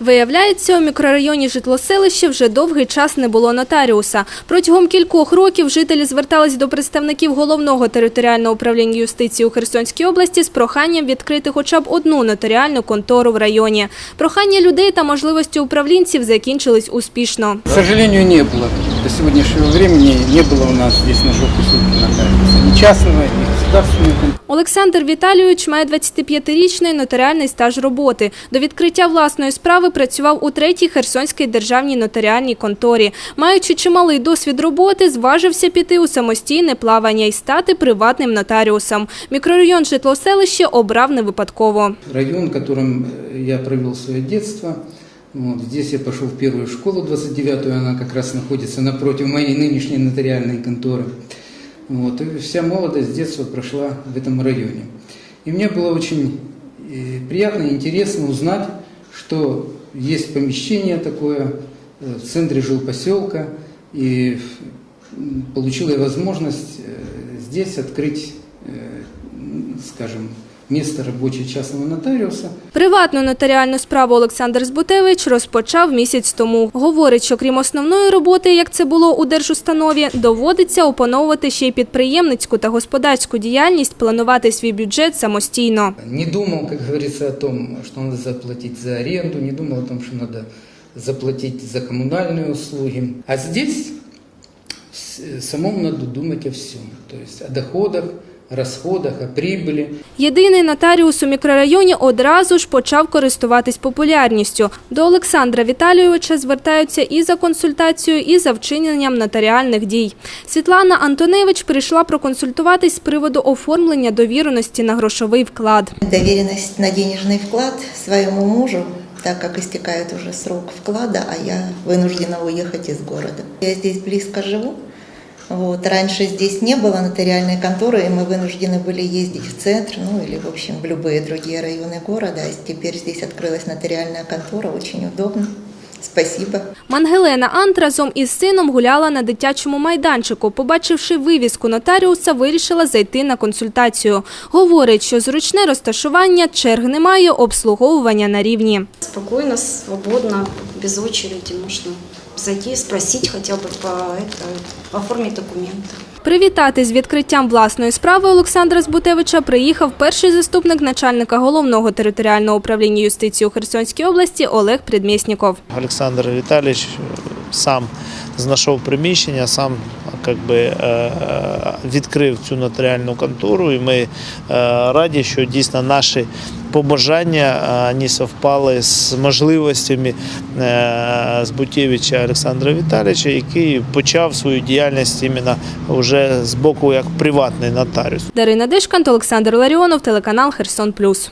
Виявляється, у мікрорайоні житлоселище вже довгий час не було нотаріуса. Протягом кількох років жителі звертались до представників головного територіального управління юстиції у Херсонській області з проханням відкрити хоча б одну нотаріальну контору в районі. Прохання людей та можливості управлінців закінчились успішно. К сожалению, не было. До сегодняшнего времени не было у нас здесь на Жопу нотариуса. Ни частного, ни государственного. Олександр Віталійович має 25-річний нотаріальний стаж роботи. До відкриття власної справи працював у третій Херсонській державній нотаріальній конторі. Маючи чималий досвід роботи, зважився піти у самостійне плавання і стати приватним нотаріусом. Мікрорайон житлоселище обрав не випадково. Район, в котором э, я провел свое детство. Вот, здесь я пошел в первую школу 29-ю, она как раз находится напротив моей нынешней нотариальной конторы. Вот, и вся молодость с детства прошла в этом районе. И мне было очень э, приятно и интересно узнать, что есть помещение такое э, в центре жилпоселка, и м, получила я возможность э, здесь открыть, э, м, скажем, место рабочее частного нотариуса. Приватну нотаріальну справу Олександр Збутевич розпочав місяць тому. Говорить, що крім основної роботи, як це було у держустанові, доводиться опановувати ще й підприємницьку та господарську діяльність, планувати свій бюджет самостійно. Не думал, как говорится, о том, что надо заплатить за аренду, не думал о том, что надо заплатить за коммунальные услуги. А здесь самому надо думать о всем, то есть о доходах, расходах, о прибыли. Єдиний нотаріус у мікрорайоні одразу ж почав користуватись популярністю. До Олександра Віталійовича звертаються і за консультацією, і за вчиненням нотаріальних дій. Світлана Антоневич прийшла проконсультуватись з приводу оформлення довіреності на грошовий вклад. доверенность на денежный вклад своему мужу, так как истекает уже срок вклада, а я вынуждена уехать из города. Я здесь близко живу. Вот. Раньше здесь не было нотариальной конторы, и мы вынуждены были ездить в центр, ну или, в общем, в любые другие районы города. А теперь здесь открылась нотариальная контора, очень удобно. Спасибо. Мангелена Ант разом із сином гуляла на дитячому майданчику. Побачивши вивіску нотаріуса, вирішила зайти на консультацію. Говорить, що зручне розташування, черг немає, обслуговування на рівні. Спокойно, свободно, без очереди можно зайти, спросить хотя бы по это, оформить документы. Привітати з відкриттям власної справи Олександра Збутевича приїхав перший заступник начальника головного територіального управління юстиції у Херсонській області Олег Предмєсніков. Олександр Віталійович сам знайшов приміщення, сам как би, е, відкрив цю нотаріальну контору, і ми е, раді, що дійсно наші побажання е, вони совпали з можливостями е, Збутєвича Олександра Віталійовича, який почав свою діяльність іменно вже з боку як приватний нотаріус. Дарина Дишкант, Олександр Ларіонов, телеканал Херсон Плюс.